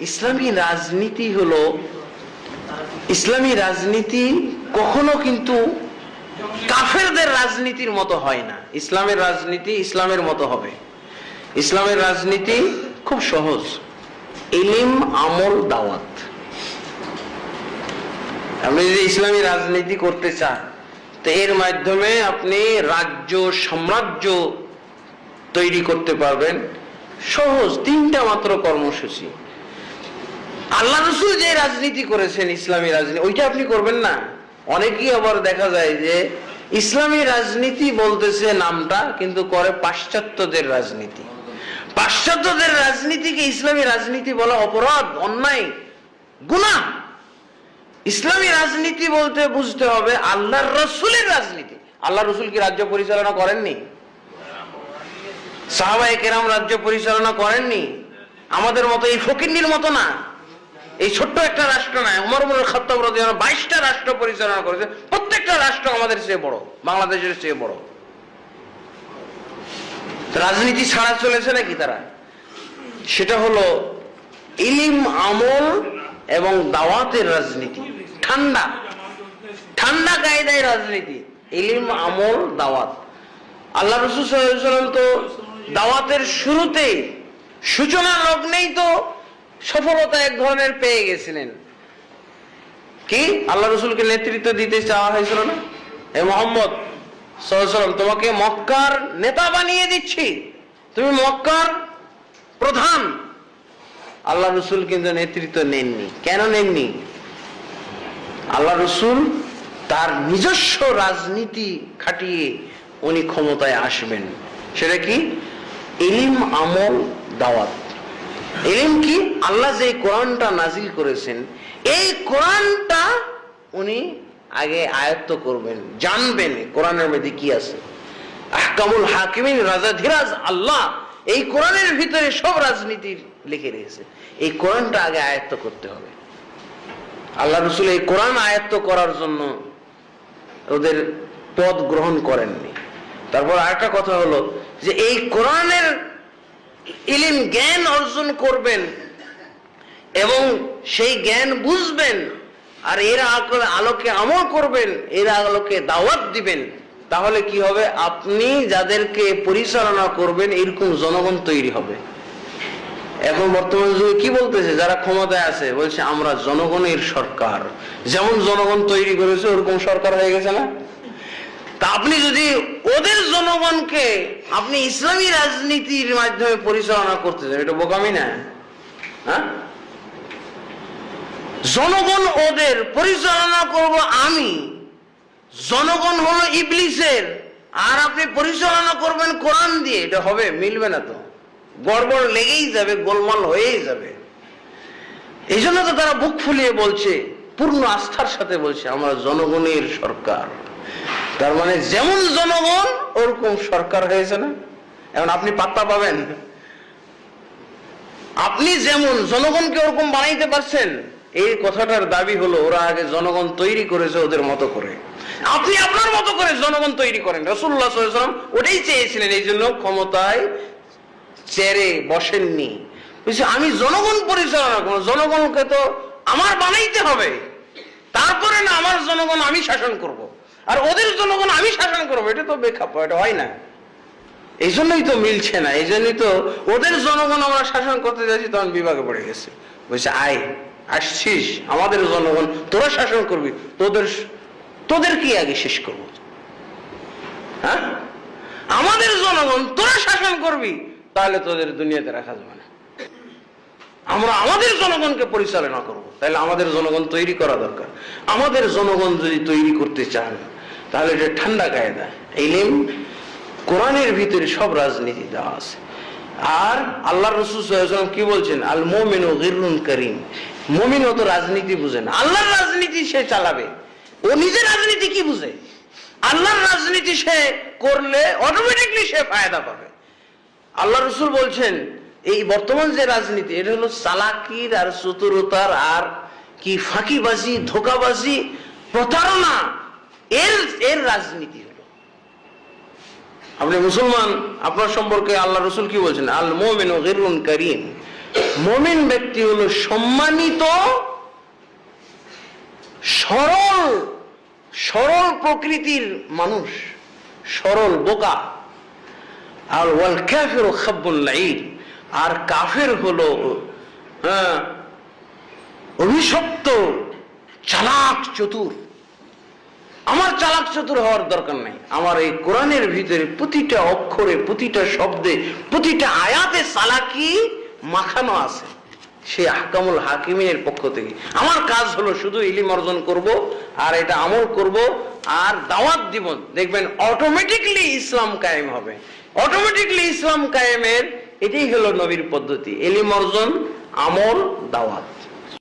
ইসলামী রাজনীতি হলো, ইসলামী রাজনীতি কখনো কিন্তু কাফেরদের রাজনীতির মতো হয় না। ইসলামের রাজনীতি ইসলামের মতো হবে। ইসলামের রাজনীতি খুব সহজ। ইলিম, আমল, দাওয়াত। আপনি যদি ইসলামী রাজনীতি করতে চান, তো এর মাধ্যমে আপনি রাজ্য, সাম্রাজ্য তৈরি করতে পারবেন। সহজ, তিনটা মাত্র কর্মসূচি। আল্লাহ রসুল যে রাজনীতি করেছেন, ইসলামী রাজনীতি, ওইটা আপনি করবেন না। অনেকেই আবার দেখা যায় যে ইসলামী রাজনীতি বলতেছে নামটা, কিন্তু করে পাশ্চাত্যদের রাজনীতি। পাশ্চাত্যদের রাজনীতিকে ইসলামী রাজনীতি বলা অপরাধ, অন্যায়, গুনাহ। ইসলামী রাজনীতি বলতে বুঝতে হবে আল্লাহর রসুলের রাজনীতি। আল্লাহ রসুল কি রাজ্য পরিচালনা করেননি? সাহাবাই কেরাম রাজ্য পরিচালনা করেননি? আমাদের মতো এই ফকিন্নির মতো না। এই ছোট্ট একটা রাষ্ট্র নয় উমর উমর খত্তাব রাদিয়াল্লাহু বাইশটা রাষ্ট্র পরিচালনা করেছে। প্রত্যেকটা রাষ্ট্র আমাদের চেয়ে বড়, বাংলাদেশের চেয়ে বড়। রাজনীতি ছাড়া চলেছে নাকি তারা? সেটা হলো ইলিম, আমল এবং দাওয়াতের রাজনীতি। ঠান্ডা ঠান্ডা কায়দায় রাজনীতি। ইলিম, আমল, দাওয়াত। আল্লাহ রসুল তো দাওয়াতের শুরুতেই, সূচনা লগ্নেই তো সফলতা এক ধরনের পেয়ে গেছিলেন। কি? আল্লাহ রসুলকে নেতৃত্ব দিতে চাওয়া হয়েছিল না? এ মোহাম্মদ তোমাকে মক্কার নেতা বানিয়ে দিচ্ছি। তুমি মক্কার প্রধান। আল্লাহ রসুল কিন্তু নেতৃত্ব নেননি। কেন নেননি? আল্লাহ রসুল তার নিজস্ব রাজনীতি খাটিয়ে উনি ক্ষমতায় আসবেন। সেটা কি? ইলিম আমল দাওয়াত। ইলিম কি? আল্লাহ যে কোরআনটা নাজিল করেছেন, এই কোরআনটা উনি আগে আয়ত্ত করবেন, জানবেন কোরআনের মধ্যে কি আছে। আহকামুল হাকিমিন রাজা ধীরাজ আল্লাহ এই কোরআনের ভিতরে সব রাজনীতির লিখে রয়েছে এই কোরআনটা আগে আয়ত্ত করতে হবে। আল্লাহ রসুল এই কোরআন আয়ত্ত করার জন্য ওদের পদ গ্রহণ করেননি। তারপর আরেকটা কথা হলো যে এই কোরআনের ইলিম জ্ঞান অর্জন করবেন এবং সেই জ্ঞান বুঝবেন আর এর আলোকে আমল করবেন, এর আলোকে দাওয়াত দিবেন। তাহলে কি হবে? আপনি যাদেরকে পরিচালনা করবেন, এরকম জনগণ তৈরি হবে। এখন বর্তমান যুগে কি বলতেছে, যারা ক্ষমতায় আছে, বলছে, আমরা জনগণের সরকার। যেমন জনগণ তৈরি করেছে, ওরকম সরকার হয়ে গেছে না? তা আপনি যদি জনগণকে আপনি ইসলামী রাজনীতির মাধ্যমে পরিচালনা করতে চান এটা বোকামি না। হ্যাঁ? জনগণ ওদের পরিচালনা করব আমি। জনগণ হলো ইবলিসের। আর আপনি পরিচালনা করবেন কোরআন দিয়ে, এটা হবে, মিলবে না তো। গড়বড় লেগেই যাবে, গোলমাল হয়েই যাবে। এই জন্য তো তারা বুক ফুলিয়ে বলছে, পূর্ণ আস্থার সাথে বলছে, আমরা জনগণের সরকার। তার মানে যেমন জনগণ, ওরকম সরকার হয়েছে না? এখন আপনি পাত্তা পাবেন। আপনি যেমন জনগণকে ওরকম বানাইতে পারছেন, এই কথাটার দাবি হলো ওরা আগে জনগণ তৈরি করেছে ওদের মতো করে। আপনি আপনার মতো করে জনগণ তৈরি করেন। রসুল্লাহ সাল্লাম ওটাই চেয়েছিলেন, এই জন্য ক্ষমতায় চেরে বসেননি। আমি জনগণ পরিচালনা করব, জনগণকে তো আমার বানাইতে হবে। তারপরে না আমার জনগণ আমি শাসন করব। আর ওদের জনগণ আমি শাসন করব, এটা তো বেখাপ্য এটা হয় না। এই জন্যই তো মিলছে না, এই জন্যই তো ওদের জনগণ আমরা শাসন করতে যাচ্ছি, তখন বিভাগে পড়ে গেছে। বলছে, আয়, আসছিস, আমাদের জনগণ, তোরা শাসন করবি, তোদের তোদের কি আগে শেষ করব? হ্যাঁ? আমাদের জনগণ, তোরা শাসন করবি, তাহলে তোদের দুনিয়াতে রাখা যাবে না। আমরা আমাদের জনগণকে পরিচালনা করব। তাহলে আমাদের জনগণ তৈরি করা দরকার। আমাদের জনগণ যদি তৈরি করতে চান, তাহলে এটা ঠান্ডা কায়দা। ইলিম, কোরআনের ভিতরে সব রাজনীতি দেওয়া আছে। আর আল্লাহ রসুল কি বলছেন? আল মোমিন ও গিরুন করিম। মমিন তো রাজনীতি বুঝে না। আল্লাহর রাজনীতি সে চালাবে। ও নিজের রাজনীতি কি বুঝে? আল্লাহর রাজনীতি সে করলে অটোমেটিকলি সে ফায়দা পাবে। আল্লাহ রসুল বলছেন এই বর্তমান যে রাজনীতি, এটা হলো চালাকির আর চতুরতার আর কি ফাঁকিবাজি, ধোকাবাজি, প্রতারণা, এর এর রাজনীতি হলো। আপনি মুসলমান, আপনার সম্পর্কে আল্লাহ রসুল কি বলছেন? আল মোমেন গিরুন করিম। মমিন ব্যক্তি হলো সম্মানিত, সরল সরল প্রকৃতির মানুষ, সরল বোকা। আর ওয়াল কাফের খাব্বুল লাইল আর কাফের হলো হ্যাঁ, অভিশপ্ত চালাক চতুর। আমার চালাক চতুর হওয়ার দরকার নাই। আমার এই কোরআনের ভিতরে প্রতিটা অক্ষরে প্রতিটা শব্দে প্রতিটা আয়াতে সালাকি মাখানো আছে। সে আহকামুল হাকিমের পক্ষ থেকে। আমার কাজ হলো শুধু ইলিম অর্জন করব আর এটা আমল করব আর দাওয়াত দিব। দেখবেন অটোমেটিকলি ইসলাম কায়েম হবে। অটোমেটিকলি ইসলাম কায়েমের এটাই হলো নবীর পদ্ধতি। এলিম অর্জন আমল দাওয়াত।